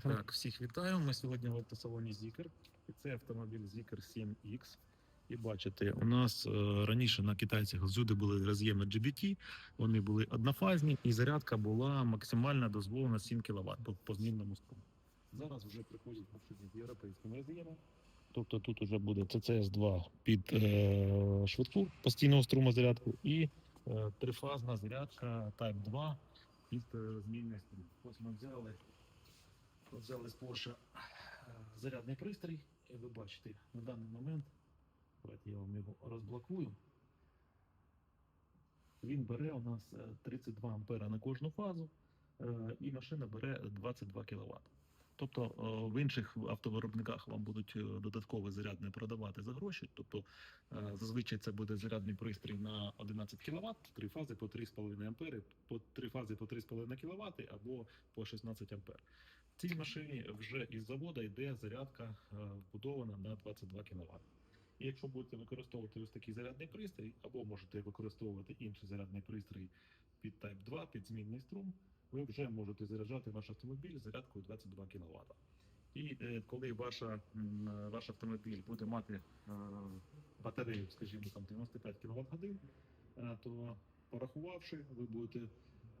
Так, всіх вітаю. Ми сьогодні в автосалоні Zikr. І це автомобіль Zikr 7X. І бачите, у нас е, раніше на китайцях всюди були роз'єми GBT, вони були однофазні, і зарядка була максимально дозволена 7 кВт по, по змінному струму. Зараз вже приходять машини з європейськими роз'ємами. Тобто тут вже буде CCS2 під е, швидку постійного струму зарядку і е, трифазна зарядка Type 2 під е, змінний струм. Ось ми взяли взяли з Porsche е, зарядний пристрій, і ви бачите, на даний момент, давайте я вам його розблокую. Він бере у нас е, 32 ампера на кожну фазу, е, і машина бере 22 кВт. Тобто е, в інших автовиробниках вам будуть е, додаткове зарядне продавати за гроші. Тобто е, зазвичай це буде зарядний пристрій на 11 кВт, три фази по 3,5 ампери, по три фази по 3,5 кВт або по 16 ампер. Цій машині вже із заводу йде зарядка е, вбудована на 22 кВт. І якщо будете використовувати ось такий зарядний пристрій, або можете використовувати інший зарядний пристрій під Type 2, під змінний струм, ви вже можете заряджати ваш автомобіль зарядкою 22 кВт. І е, коли ваша, ваш автомобіль буде мати е, батарею, скажімо, там 95 кВт годин, то порахувавши, ви будете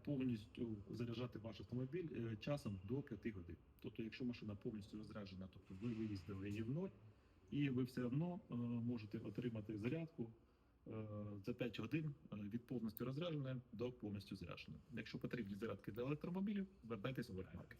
повністю заряджати ваш автомобіль е, часом до 5 годин. Тобто, якщо машина повністю розряджена, тобто ви виїздили її в ноль, і ви все одно е, можете отримати зарядку е, за 5 годин від повністю розрядженої до повністю зарядженої. Якщо потрібні зарядки для електромобілів, звертайтеся в Воркмаркет.